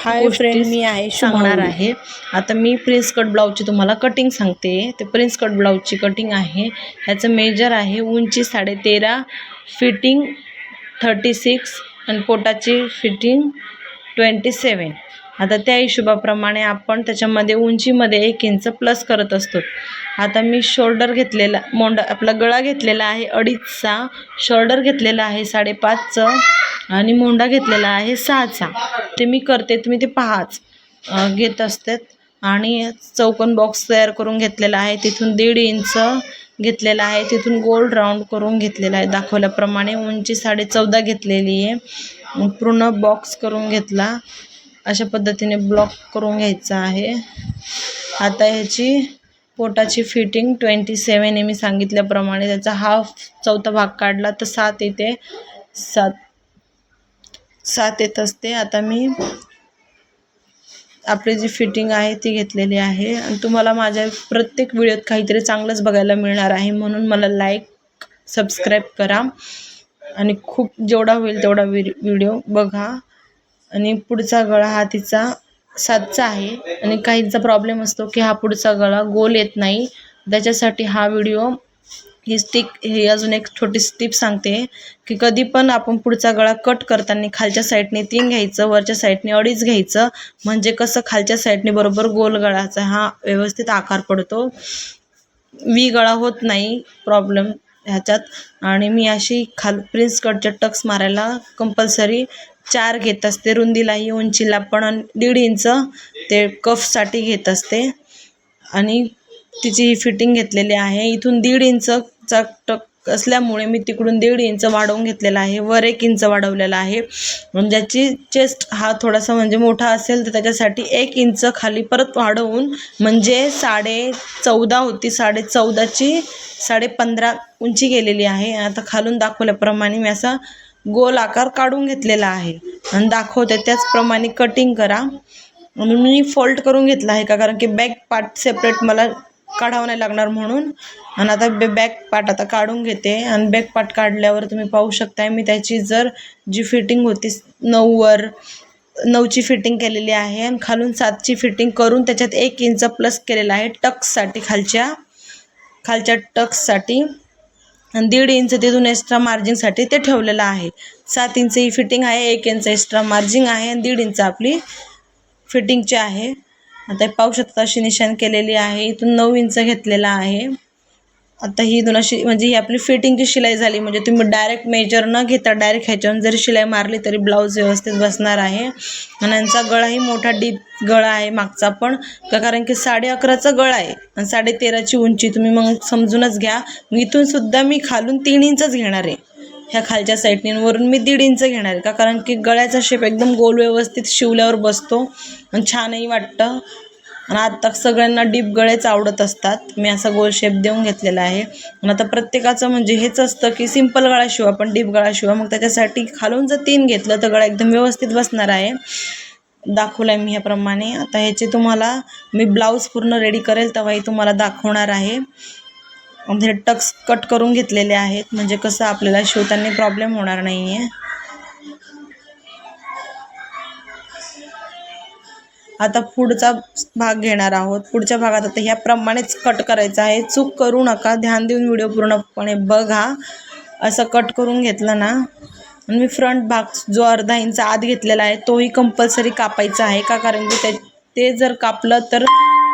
Hi friend मी आहे सांगणार आहे. आता मी प्रिन्स कट ब्लाऊजची तुम्हाला कटिंग सांगते. ते प्रिन्स कट ब्लाऊजची कटिंग आहे. ह्याचं मेजर आहे उंची साडे तेरा फिटिंग थर्टी सिक्स आणि पोटाची फिटिंग ट्वेंटी सेवन आता त्या हिशोबाप्रमाणे आपण त्याच्यामध्ये उंचीमध्ये एक इंच प्लस करत असतो. आता मी शोल्डर घेतलेला मोंडा आपला गळा घेतलेला आहे अडीचचा. शोल्डर घेतलेला आहे साडेपाचचं. आणि मोंडा घेतलेला आहे सहाचा. ते मी करते तुम्ही ते पहाच. घेत असतात. आणि चौकोन बॉक्स तयार करून घेतलेला आहे. तिथून दीड इंच घेतलेला आहे. तिथून गोल राऊंड करून घेतलेला आहे. दाखवल्याप्रमाणे उंची साडे चौदा घेतलेली आहे. पूर्ण बॉक्स करून घेतला. अशा पद्धतीने ब्लॉक करून घ्यायचा आहे. आता ह्याची पोटाची फिटिंग ट्वेंटी सेवन आहे. मी सांगितल्याप्रमाणे त्याचा हाफ चौथा भाग काढला तर सात येते. सात सात येत असते. आता मी आपली जी फिटिंग आहे ती घेतलेली आहे. आणि तुम्हाला माझ्या प्रत्येक व्हिडिओत काहीतरी चांगलंच बघायला मिळणार आहे. म्हणून मला लाईक सबस्क्राईब करा. आणि खूप जेवढा होईल तेवढा व्हिडिओ बघा. आणि पुढचा गळा हा तिचा सातचा आहे. आणि काहींचा प्रॉब्लेम असतो की हा पुढचा गळा गोल येत नाही. त्याच्यासाठी हा व्हिडिओ ही स्टिक ही अजून एक छोटी टिप सांगते की कधी पण आपण पुढचा गळा कट करताना खालच्या साईडने तीन घ्यायचं वरच्या साईडने अडीच घ्यायचं. म्हणजे कसं खालच्या साईडने बरोबर गोल गळाचा हा व्यवस्थित आकार पडतो. वी गळा होत नाही प्रॉब्लेम ह्याच्यात. आणि मी अशी खाल प्रिन्स कटच्या टक्स मारायला कंपल्सरी चार घेत असते. रुंदीलाही उंचीला पण दीड इंच ते कफसाठी घेत असते. आणि तिची ही फिटिंग घेतलेली आहे. इथून दीड इंच टक असल्यामुळे मी तिकडून दीड इंच वाढवून घेतलेला आहे. वर एक इंच वाढवलेला आहे. ज्याची चेस्ट हा थोडासा म्हणजे मोठा असेल तर त्याच्यासाठी एक इंच खाली परत वाढवून म्हणजे साडे चौदा होती. साडे चौदाची साडे पंधरा उंची गेलेली आहे. आता खालून दाखवल्याप्रमाणे मी असा गोल आकार काढून घेतलेला आहे. आणि दाखवते त्याचप्रमाणे कटिंग करा. म्हणून मी फोल्ड करून घेतला आहे का? कारण की बॅक पार्ट सेपरेट मला काढावं नाही लागणार म्हणून. आणि आता बे बॅक पार्ट आता काढून घेते. आणि बॅक पार्ट काढल्यावर तुम्ही पाहू शकताय मी त्याची जर जी फिटिंग होती नऊवर नऊची फिटिंग केलेली आहे आणि खालून सातची फिटिंग करून त्याच्यात एक इंच प्लस केलेला आहे टक्ससाठी खालच्या खालच्या टक्ससाठी आणि दीड इंच तिथून एक्स्ट्रा मार्जिंगसाठी ते ठेवलेलं आहे. सात इंच ही फिटिंग आहे एक इंच एक्स्ट्रा मार्जिंग आहे आणि दीड इंच आपली फिटिंगची आहे. आता हे पाहू शकता अशी निशाण केलेली आहे. इथून नऊ इंच घेतलेला आहे. आता ही दोन अशी म्हणजे ही आपली फिटिंगची शिलाई झाली. म्हणजे तुम्ही डायरेक्ट मेजर न घेता डायरेक्ट ह्याच्यावर जरी शिलाई मारली तरी ब्लाऊज व्यवस्थित बसणार आहे. आणि यांचा गळाही मोठा डीप गळा आहे मागचा पण. का कारण की साडे अकराचा गळा आहे. आणि साडे तेराची उंची तुम्ही मग समजूनच घ्या. मग इथून सुद्धा मी खालून तीन इंचच घेणार आहे. ह्या खालच्या साईडने वरून मी दीड इंच घेणार आहे का? कारण की गळ्याचा शेप एकदम गोल व्यवस्थित शिवल्यावर बसतो. आणि छानही वाटतं. आणि आत्ता सगळ्यांना डीप गळेच आवडत असतात. मी असा गोल शेप देऊन घेतलेला आहे. आणि आता प्रत्येकाचं म्हणजे हेच असतं की सिंपल गळा शिवा पण डीप गळा शिवा. मग त्याच्यासाठी खालून जर तीन घेतलं तर गळा एकदम व्यवस्थित बसणार आहे. दाखवलं आहे मी ह्याप्रमाणे. आता ह्याचे तुम्हाला मी ब्लाऊज पूर्ण रेडी करेल तेव्हाही तुम्हाला दाखवणार आहे. हे टक्स कट करून घेतलेले आहेत. म्हणजे कसं आपल्याला शिवताना प्रॉब्लेम होणार नाही आहे आता पुढचा भाग घेणार आहोत. पुढच्या भागात आता ह्याप्रमाणेच कट करायचं आहे. चूक करू नका. ध्यान देऊन व्हिडिओ पूर्णपणे बघा. असं कट करून घेतलं ना. आणि मी फ्रंट भाग जो अर्धा इंच आत घेतलेला आहे तोही कंपल्सरी कापायचा आहे का? कारण की ते जर कापलं तर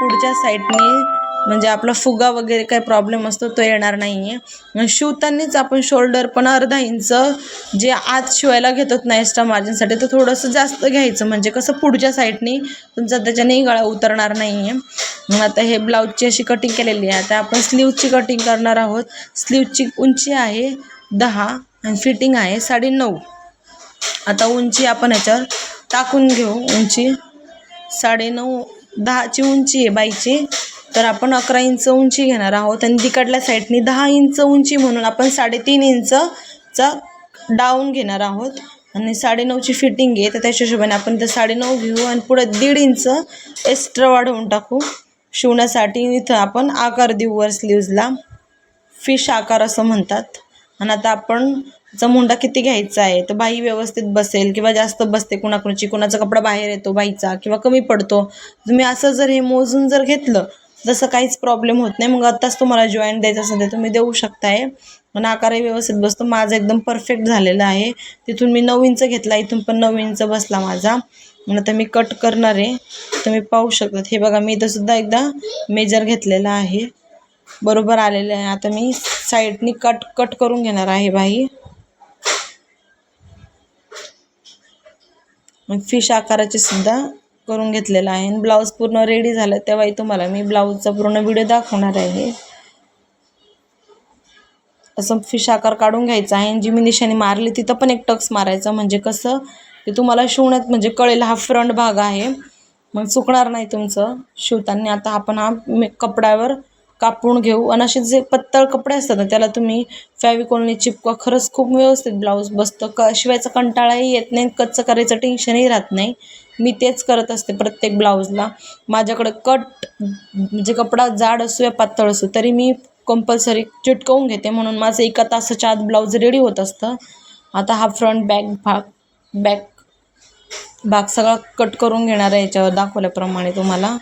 पुढच्या साईडने म्हणजे आपला फुगा वगैरे काही प्रॉब्लेम असतो तो येणार नाही आहे शिवतानाच आपण शोल्डर पण अर्धा इंच जे आत शिवायला घेतो ना एक्स्ट्रा मार्जिनसाठी तर थोडंसं जास्त घ्यायचं. म्हणजे कसं पुढच्या साईडनी तुमचा त्याच्यानेही गळा उतरणार नाही आहे आता हे ब्लाऊजची अशी कटिंग केलेली आहे. आता आपण स्लीवची कटिंग करणार आहोत. स्लीवची उंची आहे दहा आणि फिटिंग आहे साडे नऊ आता उंची आपण याच्यावर टाकून घेऊ. उंची साडे नऊ दहाची उंची आहे बाईची. तर आपण अकरा इंच उंची घेणार आहोत आणि तिकडल्या साईडनी दहा इंच उंची म्हणून आपण साडेतीन इंचचा डाऊन घेणार आहोत. आणि साडेनऊची फिटिंग आहे तर त्याच्या हिशोबाने आपण ते साडेनऊ घेऊ आणि पुढे दीड इंच एक्स्ट्रा वाढवून टाकू. शिवण्यासाठी इथं आपण आकार देऊ वर स्लीव्जला फिश आकार असं म्हणतात. आणि आता आपण चा मुंडा किती घ्यायचा आहे तर बाई व्यवस्थित बसेल किंवा जास्त बसते कुणाकुणाची. कुणाचा कपडा बाहेर येतो बाईचा किंवा कमी पडतो. तुम्ही असं जर हे मोजून जर घेतलं जसं काहीच प्रॉब्लेम होत नाही. मग आत्ताच तुम्हाला जॉईंट द्यायचं असेल तर तुम्ही देऊ शकताय. पण आकारही व्यवस्थित बसतो. माझं एकदम परफेक्ट झालेलं आहे. तिथून मी नऊ इंच घेतला. इथून पण नऊ इंच बसला माझा. आणि आता मी कट करणार आहे. तुम्ही पाहू शकता. हे बघा मी इथंसुद्धा एकदा मेजर घेतलेला आहे. बरोबर आलेलं आहे. आता मी साईडनी कट कट करून घेणार आहे बाई. फिश आकाराचे सुद्धा करून घेतलेला आहे. आणि ब्लाऊज पूर्ण रेडी झालं तेव्हाही तुम्हाला मी ब्लाऊजचा पूर्ण व्हिडिओ दाखवणार आहे. असं फिश आकार काढून घ्यायचा आहे. आणि जी मी निशाणी मारली तिथं पण एक टक्स मारायचं. म्हणजे कसं ते तुम्हाला शिवण्यात म्हणजे कळेल हा फ्रंट भाग आहे. मग चुकणार नाही तुमचं शिवताना. आता आपण हा कपड्यावर कापून घेऊ. आणि असे जे पत्तळ कपडे असतात ना त्याला तुम्ही फॅविकॉलने चिपका खरंच खूप व्यवस्थित ब्लाऊज बसतं. क शिवायचा कंटाळाही येत नाही. कच्चं करायचं टेन्शनही राहत नाही. मी तेच करत असते प्रत्येक ब्लाऊजला. माझ्याकडं कट म्हणजे कपडा जाड असो या पातळ असो तरी मी कंपल्सरी चिटकवून घेते. म्हणून माझं एका तासाच्या आत ब्लाऊज रेडी होत असतं. आता हा फ्रंट बॅक भाग बॅक भाग सगळा कट करून घेणार आहे याच्यावर दाखवल्याप्रमाणे तुम्हाला.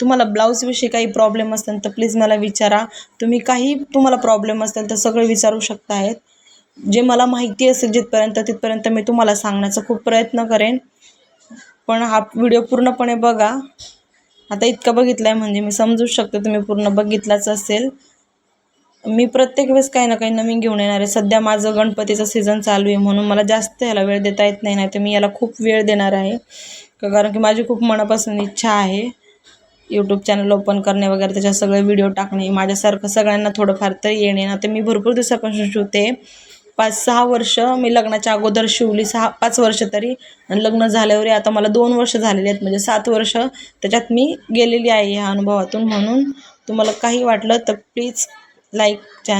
तुम्हाला ब्लाऊजविषयी काही प्रॉब्लेम असतील तर प्लीज मला विचारा. तुम्ही काही तुम्हाला प्रॉब्लेम असतील तर सगळे विचारू शकता आहेत जे मला माहिती असेल जिथपर्यंत तिथपर्यंत मी तुम्हाला सांगण्याचा खूप प्रयत्न करेन. पण हा व्हिडिओ पूर्णपणे बघा. आता इतका बघितला आहे म्हणजे मी समजू शकते तुम्ही पूर्ण बघितलाच असेल. मी प्रत्येक वेळेस काही ना काही नवीन घेऊन येणार आहे. सध्या माझं गणपतीचं सीझन चालू आहे म्हणून मला जास्त ह्याला वेळ देता येत नाही नाही तर मी याला खूप वेळ देणार आहे. कारण की माझी खूप मनापासून इच्छा आहे. यूट्यूब चॅनल ओपन करणे वगैरे त्याच्यात सगळे व्हिडिओ टाकणे माझ्यासारखं सगळ्यांना थोडंफार तर येणे. ना तर मी भरपूर दिवसापासून शिवते पाच सहा वर्ष मी लग्नाच्या अगोदर शिवली सहा पाच वर्ष तरी. आणि लग्न झाल्यावर आता मला दोन वर्ष झालेली आहेत म्हणजे सात वर्ष त्याच्यात मी गेलेली आहे ह्या अनुभवातून. म्हणून तुम्हाला काही वाटलं तर प्लीज लाईक चॅनल